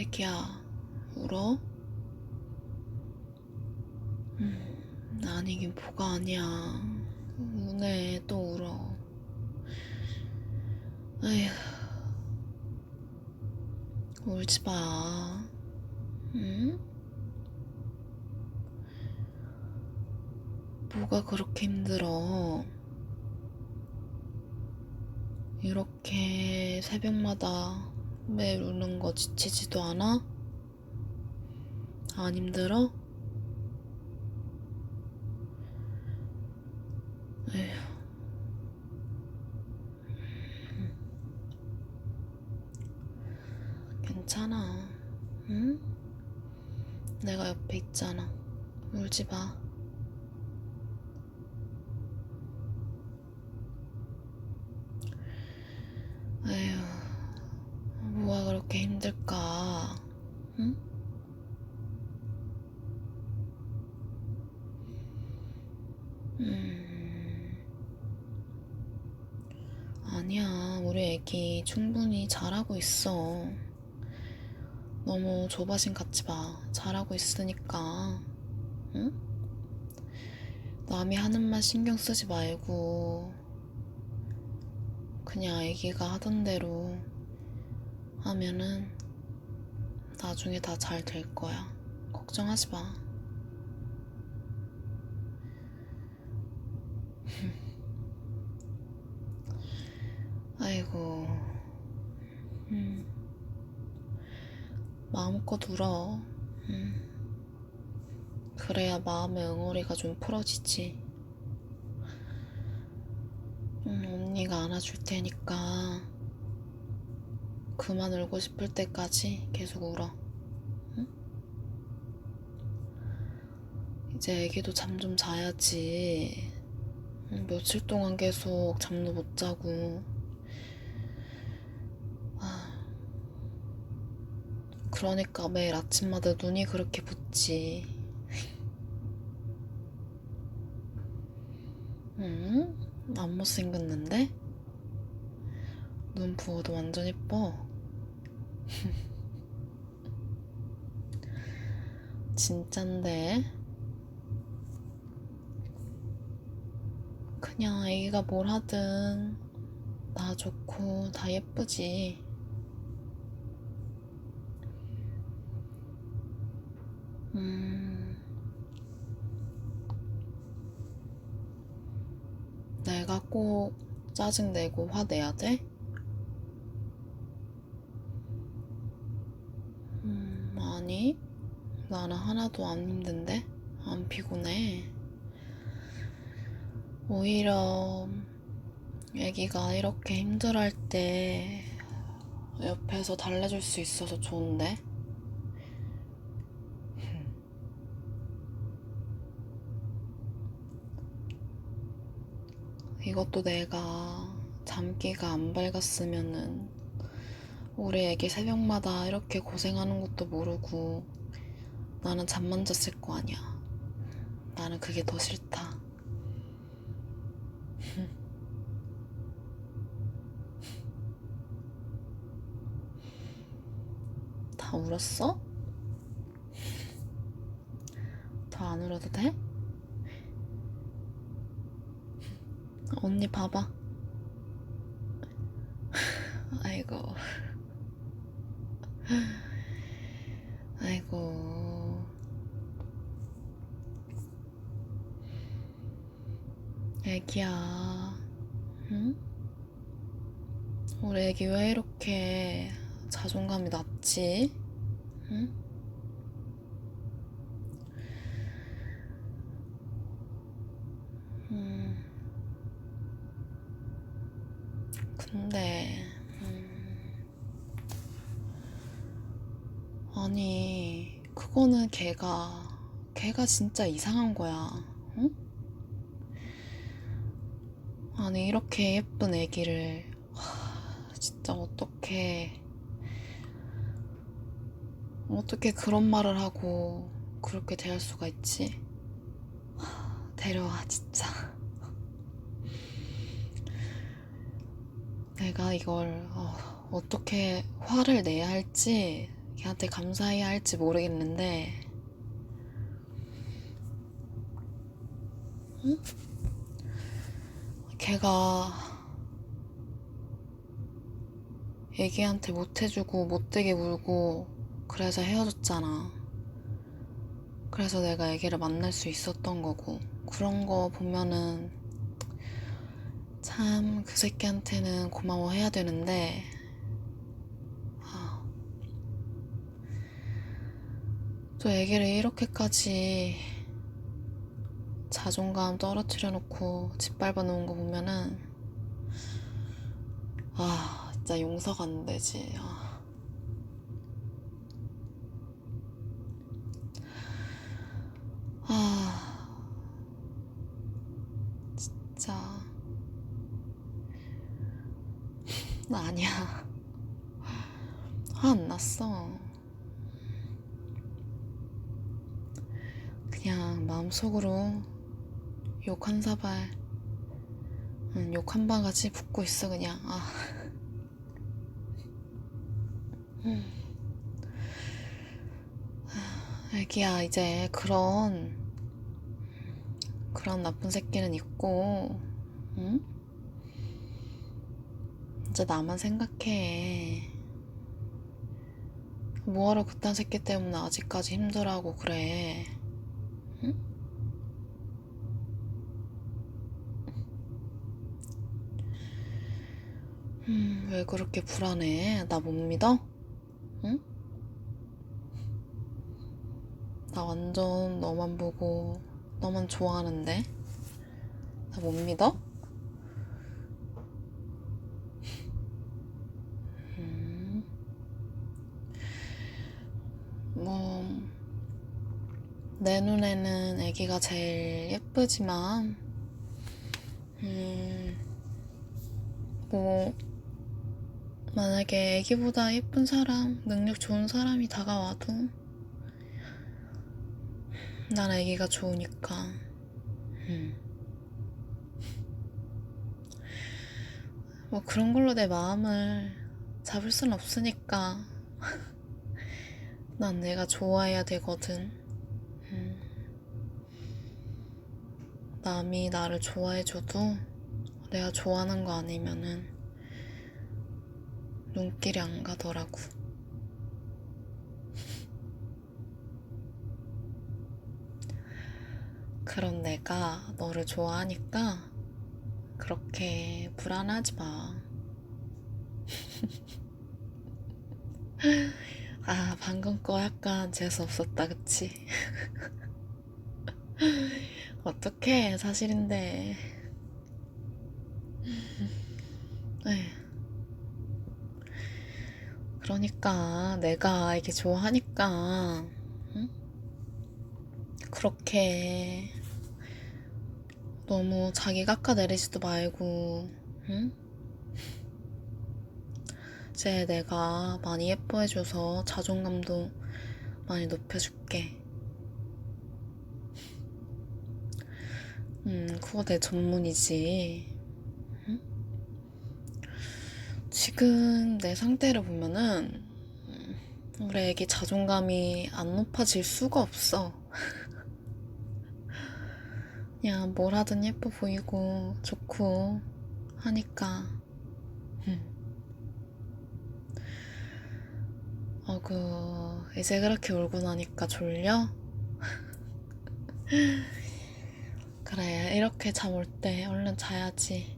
애기야, 울어? 음, 아니긴 뭐가 아니야. 우네, 또 울어. 에휴, 울지 마. 응? 뭐가 그렇게 힘들어? 이렇게 새벽마다 매일 우는 거 지치지도 않아? 안 힘들어? 에휴. 괜찮아. 응? 내가 옆에 있잖아. 울지 마. 에휴, 뭐가 그렇게 힘들까? 응? 음, 아니야, 우리 애기 충분히 잘하고 있어. 너무 조바심 갖지 마. 잘하고 있으니까. 응? 남이 하는 말 신경 쓰지 말고, 그냥 애기가 하던 대로 하면은 나중에 다 잘 될 거야. 걱정하지 마. 아이고, 음. 마음껏 울어. 음. 그래야 마음의 응어리가 좀 풀어지지. 음, 언니가 안아줄 테니까 그만 울고 싶을 때까지 계속 울어. 응? 이제 애기도 잠 좀 자야지. 음, 며칠 동안 계속 잠도 못 자고. 아, 그러니까 매일 아침마다 눈이 그렇게 붓지. 응? 안 못생겼는데? 눈 부어도 완전 예뻐. 진짠데? 그냥 애기가 뭘 하든 다 좋고 다 예쁘지. 음, 내가 꼭 짜증내고 화내야 돼? 음, 아니. 나는 하나도 안 힘든데? 안 피곤해. 오히려 애기가 이렇게 힘들어할 때 옆에서 달래줄 수 있어서 좋은데? 이것도 내가 잠기가 안 밝았으면은 우리 애기 새벽마다 이렇게 고생하는 것도 모르고 나는 잠만 잤을 거 아니야. 나는 그게 더 싫다. 다 울었어? 더 안 울어도 돼? 언니 봐봐. 아이고. 아이고. 애기야. 응? 우리 애기 왜 이렇게 자존감이 낮지? 응? 음. 근데, 음, 아니, 그거는 걔가, 걔가 진짜 이상한 거야. 응? 아니, 이렇게 예쁜 애기를, 하, 진짜 어떻게, 어떻게 그런 말을 하고, 그렇게 대할 수가 있지? 하, 데려와, 진짜. 내가 이걸 어, 떻게 화를 내야 할지 걔한테 감사해야 할지 모르겠는데, 응? 걔가 애기한테 못해주고 못되게 울고 그래서 헤어졌잖아. 그래서 내가 애기를 만날 수 있었던 거고 그런 거 보면은 참 그 새끼한테는 고마워해야 되는데 아, 또 애기를 이렇게까지 자존감 떨어뜨려 놓고 짓밟아 놓은 거 보면은 아 진짜 용서가 안 되지. 아. 아. 진짜. 나 아니야. 화 안 났어. 그냥 마음속으로 욕 한 사발 응, 욕한 바가지 붓고 있어 그냥 아. 음. 애기야 이제 그런 그런 나쁜 새끼는 있고 응? 이제 나만 생각해 뭐하러 그딴 새끼 때문에 아직까지 힘들어하고 그래 응? 음, 왜 그렇게 불안해? 나 못 믿어? 응? 나 완전 너만 보고 너만 좋아하는데? 나 못 믿어? 음, 뭐, 내 눈에는 애기가 제일 예쁘지만, 음, 뭐, 만약에 애기보다 예쁜 사람, 능력 좋은 사람이 다가와도 난 애기가 좋으니까. 음. 뭐 그런 걸로 내 마음을 잡을 순 없으니까. 난 내가 좋아해야 되거든. 음. 남이 나를 좋아해줘도 내가 좋아하는 거 아니면은 눈길이 안 가더라고. 그런 내가 너를 좋아하니까 그렇게 불안하지 마. 아, 방금 거 약간 재수없었다, 그치? 어떡해, 사실인데. 에휴. 그러니까 내가 이게 좋아하니까 응? 그렇게 너무 자기 깎아내리지도 말고 응? 이제 내가 많이 예뻐해줘서 자존감도 많이 높여줄게. 음, 그거 내 전문이지. 응? 지금 내 상태를 보면은 음, 우리 애기 자존감이 안 높아질 수가 없어. 그냥 뭘 하든 예뻐 보이고 좋고 하니까. 음. 어구, 이제 그렇게 울고 나니까 졸려? 그래, 이렇게 잠 올 때 얼른 자야지.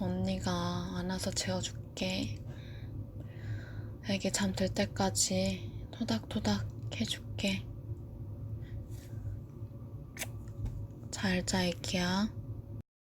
언니가 안아서 재워줄게. 애기 잠들 때까지 토닥토닥 해줄게. 잘 자, 애기야.